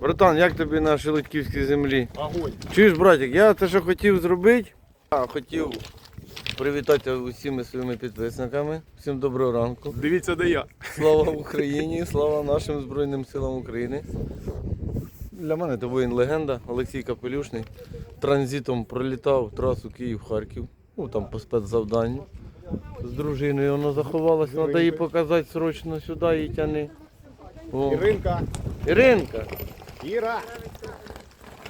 Братан, як тобі на Шелудьківській землі? Огонь. Чуєш, братик, я те, що хотів зробити, а, хотів привітати усіми своїми підписниками. Всім доброго ранку. Дивіться, де я. Слава Україні, слава нашим Збройним силам України. Для мене це воїн легенда Олексій Капелюшний. Транзитом пролітав трасу Київ-Харків. Ну там по спецзавданню. З дружиною вона заховалась, треба її показати срочно сюди її тяни. О. Іринка. Іринка, Іра.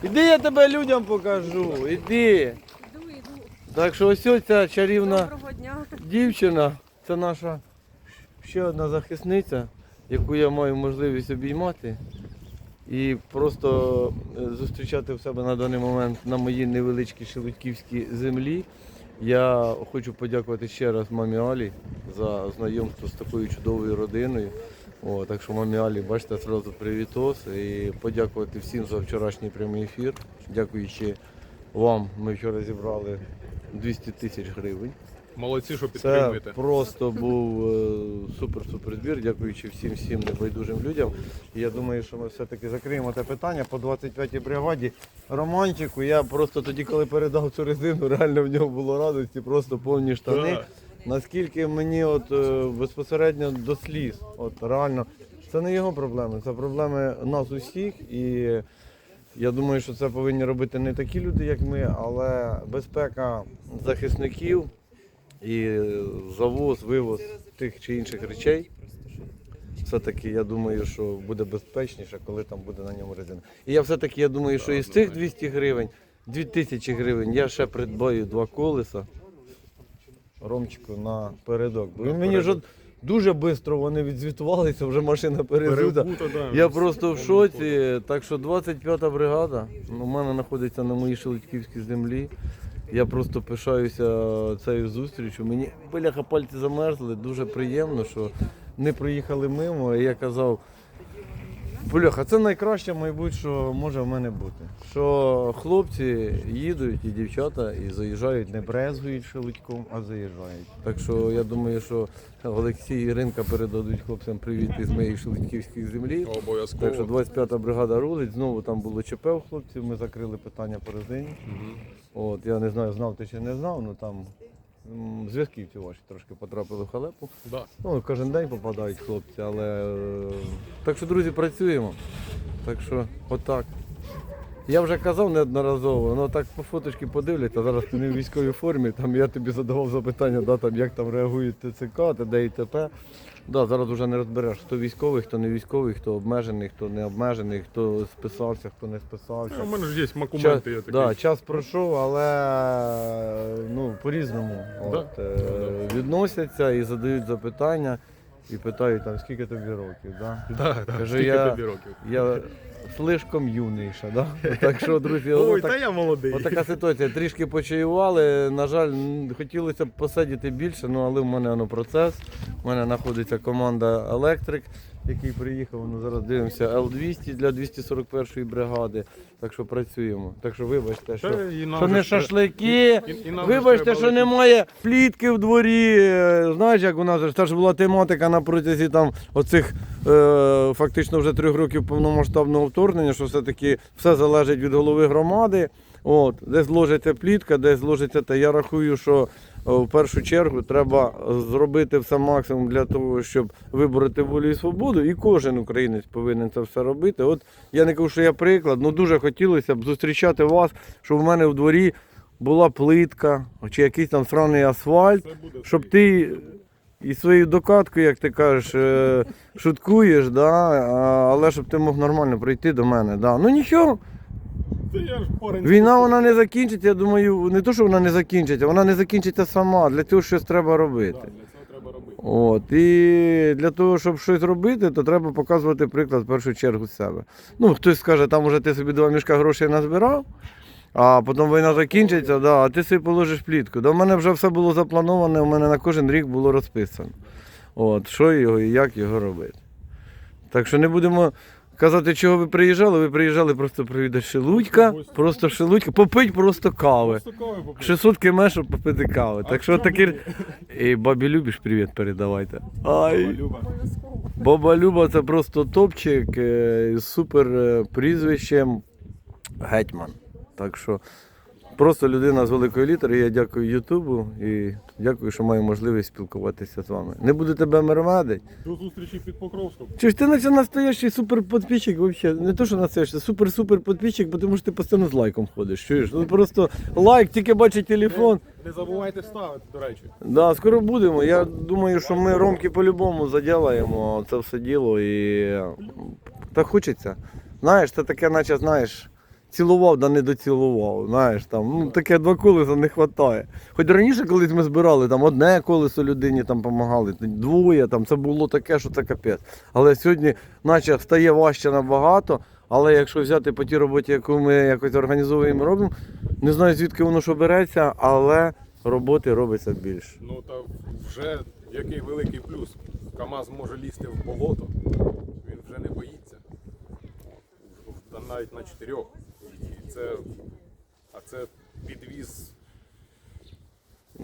іди я тебе людям покажу, іди. Іду, іду. Так що ось ця чарівна Доброго дня. дівчина, це наша ще одна захисниця, яку я маю можливість обіймати і просто е, зустрічати в себе на даний момент на моїй невеличкій шелудьківській землі. Я хочу подякувати ще раз мамі Алі за знайомство з такою чудовою родиною. О, так що мамі Алі, бачите, одразу привітос і подякувати всім за вчорашній прямий ефір. Дякуючи вам, ми вчора зібрали 200 тисяч гривень. Молодці, що Це підтримуєте. просто був супер-супер збір, дякуючи всім всім небайдужим людям. І я думаю, що ми все-таки закриємо те питання по 25-й бригаді. Романчику, я просто тоді, коли передав цю резину, реально в нього було радості, просто повні штани. Так. Наскільки мені от е, безпосередньо до сліз, от реально, це не його проблеми, це проблеми нас усіх. І я думаю, що це повинні робити не такі люди, як ми, але безпека захисників і завоз, вивоз тих чи інших речей. Все-таки я думаю, що буде безпечніше, коли там буде на ньому резина. І я все-таки я думаю, що із тих 200 гривень, 2000 гривень я ще придбаю два колеса Ромчику на передок. Бо він мені вже дуже швидко вони відзвітувалися, вже машина перезута. Да. Я просто в шоці. Так що 25-та бригада у мене знаходиться на моїй шелудьківській землі. Я просто пишаюся цією зустрічю. Мені бляха пальці замерзли, дуже приємно, що не проїхали мимо. Я казав, бляха, це найкраще, мабуть, що може в мене бути. Що хлопці їдуть і дівчата і заїжджають, не брезгують шелудьком, а заїжджають. Так що я думаю, що Олексій і Іринка передадуть хлопцям привіт із моєї шелудьківської землі. Так що Обов'язково. 25-та бригада рулить, знову там було ЧП у хлопців, ми закрили питання по резині. Мгм. От, я не знаю, знав ти чи не знав, ну там м, зв'язківці ваші трошки потрапили в халепу. Да. Ну, кожен день попадають хлопці, але е, так що, друзі, працюємо. Так що, отак. Я вже казав неодноразово, ну так по фоточки подивляться, зараз ти не в військовій формі, там я тобі задавав запитання, да, там, як там реагують ТЦК, ТД і ТП. Да, зараз вже не розбереш, хто військовий, хто не військовий, хто обмежений, хто не обмежений, хто списався, хто не списався. У мене ж є Час, макументи, я такий. да, час пройшов, але ну, по-різному Да. е, відносяться і задають запитання і питають, там, скільки тобі років. Да? Да, да. Кажу, Скільки я- тобі років? Я слишком юніша. Да? Так що, друзі, Ой, отак- та я молодий. отака ситуація. Трішки почаювали. На жаль, хотілося б посидіти більше, ну, але в мене воно процес. У мене знаходиться команда Електрик, який приїхав. Ну, зараз дивимося Л-200 для 241-ї бригади. Так що працюємо. Так що вибачте, що. І нам Що же не ж шашлики. І- і нам же Вибачте, треба що летіти. немає плітки в дворі. Е, Знаєш, як у нас же, це ж була тематика на протязі там оцих е, фактично вже трьох років повномасштабного вторгнення, що все-таки все залежить від голови громади. От, десь зложиться плітка, десь зложиться те. Я рахую, що в першу чергу треба зробити все максимум для того, щоб вибороти волю і свободу. І кожен українець повинен це все робити. От я не кажу, що я приклад, але дуже хотілося б зустрічати вас, щоб в мене в дворі була плитка чи якийсь там сраний асфальт, щоб ти і своєю докаткою, як ти кажеш, е, шуткуєш, да, але щоб ти мог нормально прийти до мене. Да. Ну нічого, Та я ж парень. Війна вона не закінчиться, я думаю, не то, що вона не закінчиться, вона не закінчиться сама. Для цього щось треба робити. От, і для того, щоб щось робити, то треба показувати приклад в першу чергу себе. Ну, хтось скаже, там уже ти собі два мішка грошей назбирав, а потім війна закінчиться, да, а ти собі положиш плітку. Да, у мене вже все було заплановане, у мене на кожен рік було розписано. От, що його і як його робити. Так що не будемо казати, чого ви приїжджали, ви приїжджали просто привідати шелудька, просто шелудька, попить просто кави. Просто кави попити. 600 км, щоб попити кави. Так що таке. такі. І бабі любіш привіт передавайте. Ай. Люба. Баба Люба це просто топчик е, з супер е, прізвищем Гетьман. Так що просто людина з великої літери. Я дякую Ютубу і дякую, що маю можливість спілкуватися з вами. Не буду тебе мермедить. До зустрічі під Покровськом. Чи ж ти наче настоящий супер подписчик вообще? Не то, що настоящий, супер-супер подписчик, тому що ти постійно з лайком ходиш. Чуєш? Ну просто лайк, тільки бачить телефон. Не забувайте ставити, до речі. Да, скоро будемо. Я думаю, що ми Ромки по-любому заділаємо це все діло і так хочеться. Знаєш, це таке, наче знаєш, цілував, да не доцілував. Знаєш, там, ну, таке два колеса не вистачає. Хоч раніше, колись ми збирали, там одне колесо людині там допомагали, двоє, там це було таке, що це капець. Але сьогодні, наче стає важче набагато. Але якщо взяти по тій роботі, яку ми якось організовуємо, робимо, не знаю звідки воно що береться, але роботи робиться більше. Ну та вже який великий плюс. КАМАЗ може лізти в болото. Він вже не боїться. Та навіть на чотирьох. Це, а це підвіз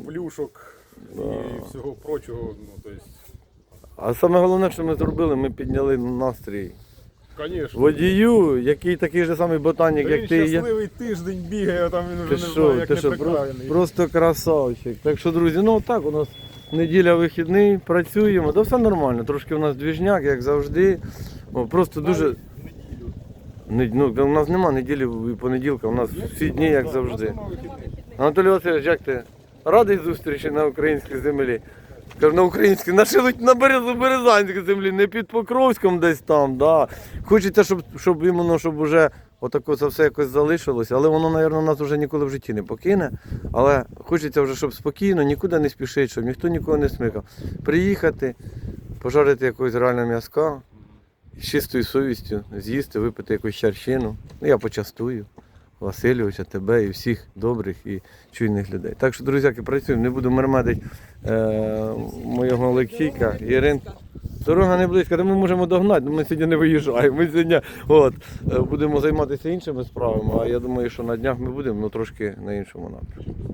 плюшок і всього прочого. Ну, то есть, А саме головне, що ми зробили, ми підняли настрій Конечно. водію, який такий же самий ботанік, Та як він ти я. щасливий тиждень бігає, там він вже Ти не що, знає, як ти що, про- просто красавчик. Так що, друзі, ну так, у нас неділя вихідний, працюємо, да все нормально. Трошки у нас двіжняк, як завжди. О, просто дуже. Ну, у нас нема неділі і понеділка, у нас всі дні, як завжди. Анатолій Васильович, як ти? Радий зустрічі на українській землі. Кажу, на українській, на на березанській землі, не під Покровськом десь там. Да. Хочеться, щоб, щоб іменно, щоб уже отако це все якось залишилося, але воно, мабуть, нас вже ніколи в житті не покине. Але хочеться вже, щоб спокійно, нікуди не спішити, щоб ніхто нікого не смикав. Приїхати, пожарити якогось реального м'язка, з чистою совістю, з'їсти, випити якусь чарщину. Ну, я почастую. Васильовича, тебе і всіх добрих і чуйних людей. Так що, друзяки, працюємо, не буду мермедити е, моєго Олексійка. Ірин. Дорога не близька, де ми можемо догнати, але ми сьогодні не виїжджаємо. Ми сьогодні от, е, будемо займатися іншими справами, а я думаю, що на днях ми будемо ну, трошки на іншому напрямку.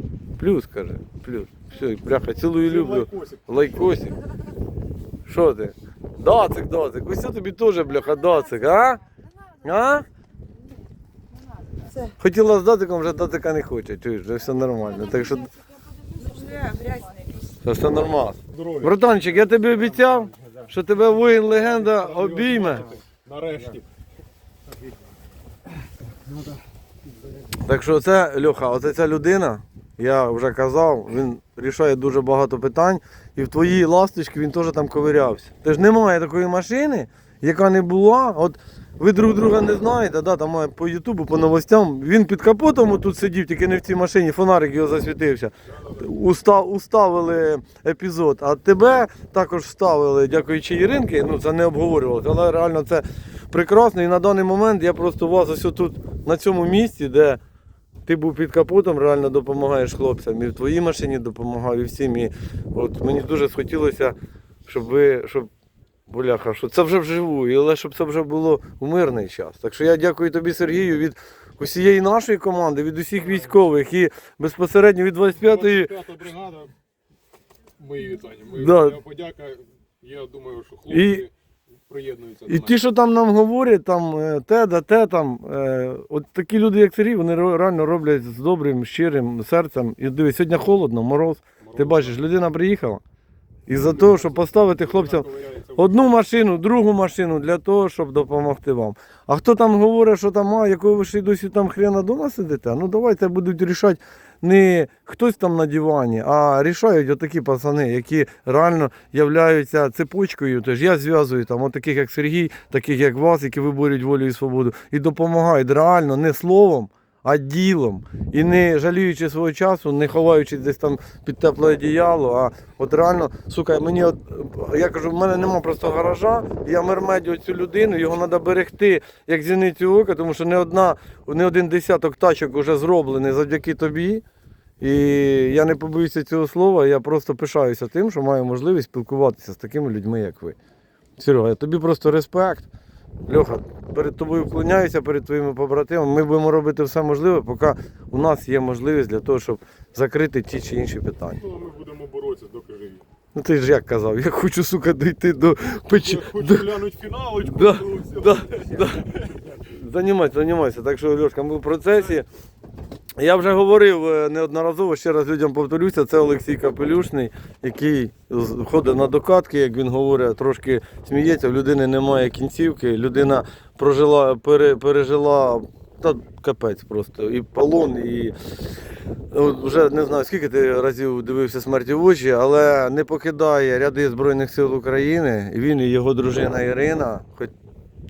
Плюс, каже, плюс. Все, бляха, цілую люблю. Лайкосик. Що ти? Дацик, дацик. Ось тобі теж, бляха, дацик, а? А? Хотіла з датиком, вже датика не хоче, чуєш, вже все нормально. Так що лізь. все, все нормально. Здоров'я. Братанчик, я тобі обіцяв, що тебе воїн легенда обійме. Нарешті. Так що це, Льоха, оце ця людина, я вже казав, він рішає дуже багато питань. І в твоїй ласточці він теж там ковирявся. Ти ж немає такої машини, яка не була. От ви друг друга не знаєте, да, там по Ютубу, по новостям. Він під капотом тут сидів, тільки не в цій машині, фонарик його засвітився. Устав, уставили епізод. А тебе також вставили, дякуючи Іринки. Ну це не обговорювалося, але реально це прекрасно. І на даний момент я просто у вас ось тут на цьому місці, де ти був під капотом, реально допомагаєш хлопцям. І в твоїй машині допомагав, і всім. І от мені дуже схотілося, щоб ви, щоб Боляха, що це вже вживу, і але щоб це вже було в мирний час. Так що я дякую тобі, Сергію, від усієї нашої команди, від усіх військових і безпосередньо від 25-ї. 25 бригада. Мої вітання. Мої Да. подяка. Я думаю, що хлопці приєднуються до І нас. ті, що там нам говорять, там е, те, да те там, е, от такі люди, як Сергій, вони ре- реально роблять з добрим, щирим серцем. І дивись, сьогодні холодно, мороз. Ти бачиш, людина приїхала. І за те, щоб поставити хлопцям Ковиряється в- одну машину, другу машину для того, щоб допомогти вам. А хто там говорить, що там, а якого ви ще й досі там хрена вдома сидите? Ну давайте будуть рішати не хтось там на дивані, а рішають отакі пацани, які реально являються цепочкою. Тож я зв'язую там от таких як Сергій, таких як вас, які виборюють волю і свободу, і допомагають реально не словом. А ділом і не жаліючи свого часу, не ховаючись десь там під тепле одіяло. А от реально, сука, мені от я кажу, в мене нема просто гаража. Я мермедю цю людину, його треба берегти як зіницю ока, тому що не одна, не один десяток тачок вже зроблений завдяки тобі. І я не побоюся цього слова, я просто пишаюся тим, що маю можливість спілкуватися з такими людьми, як ви. Серега, тобі просто респект. Льоха, перед тобою вклоняюся, перед твоїми побратимами. Ми будемо робити все можливе, поки у нас є можливість для того, щоб закрити ті чи інші питання. Ну, ми будемо боротися, доки живі. Ну ти ж як казав, я хочу, сука, дійти до печі. Хочу глянути фіналочку. Да, да, да. Займайся, займайся. Так що, Льошка, ми в процесі. Я вже говорив е, неодноразово, ще раз людям повторюся, це Олексій Капелюшний, який ходить на докатки, як він говорить, трошки сміється, в людини немає кінцівки, людина прожила, пере, пережила та капець просто. І полон, і вже не знаю, скільки ти разів дивився смерті в очі, але не покидає ряди Збройних сил України. Він і його дружина Ірина, хоч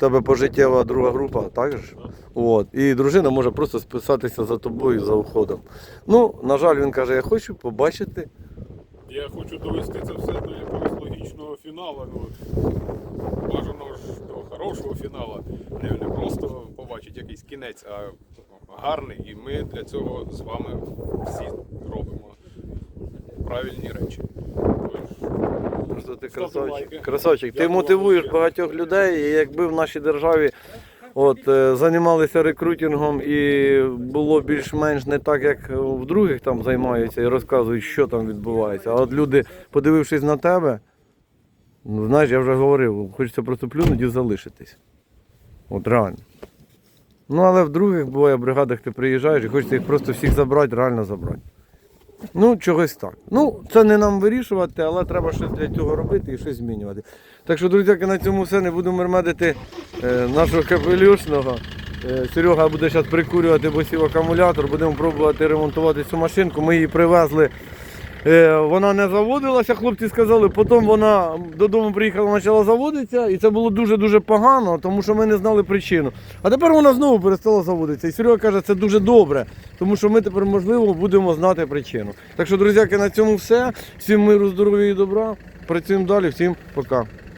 тебе пожиттєва друга група, так же? От. І дружина може просто списатися за тобою за уходом. Ну, на жаль, він каже, я хочу побачити. Я хочу довести це все до якогось логічного фіналу. Ну, бажано ж до хорошого фіналу. Не, не просто побачити якийсь кінець, а гарний. І ми для цього з вами всі робимо правильні речі. Просто ти красавчик. красавчик. Ти мотивуєш багатьох людей, і якби в нашій державі от, е, займалися рекрутингом і було більш-менш не так, як в других там займаються і розказують, що там відбувається. А от люди, подивившись на тебе, ну знаєш, я вже говорив, хочеться просто плюнути і залишитись. От реально. Ну, але в других буває бригадах ти приїжджаєш і хочеться їх просто всіх забрати, реально забрати. Ну, чогось так. Ну, це не нам вирішувати, але треба щось для цього робити і щось змінювати. Так що, друзяки, на цьому все. Не буду мермедити е, нашого капелюшного. Е, Серега буде зараз прикурювати босів акумулятор, будемо пробувати ремонтувати цю машинку. Ми її привезли. Е, вона не заводилася, хлопці сказали. Потім вона додому приїхала, почала заводитися, і це було дуже-дуже погано, тому що ми не знали причину. А тепер вона знову перестала заводитися. І Серега каже, це дуже добре, тому що ми тепер, можливо, будемо знати причину. Так що, друзяки, на цьому все. Всім миру, здоров'я і добра. Працюємо далі, всім пока.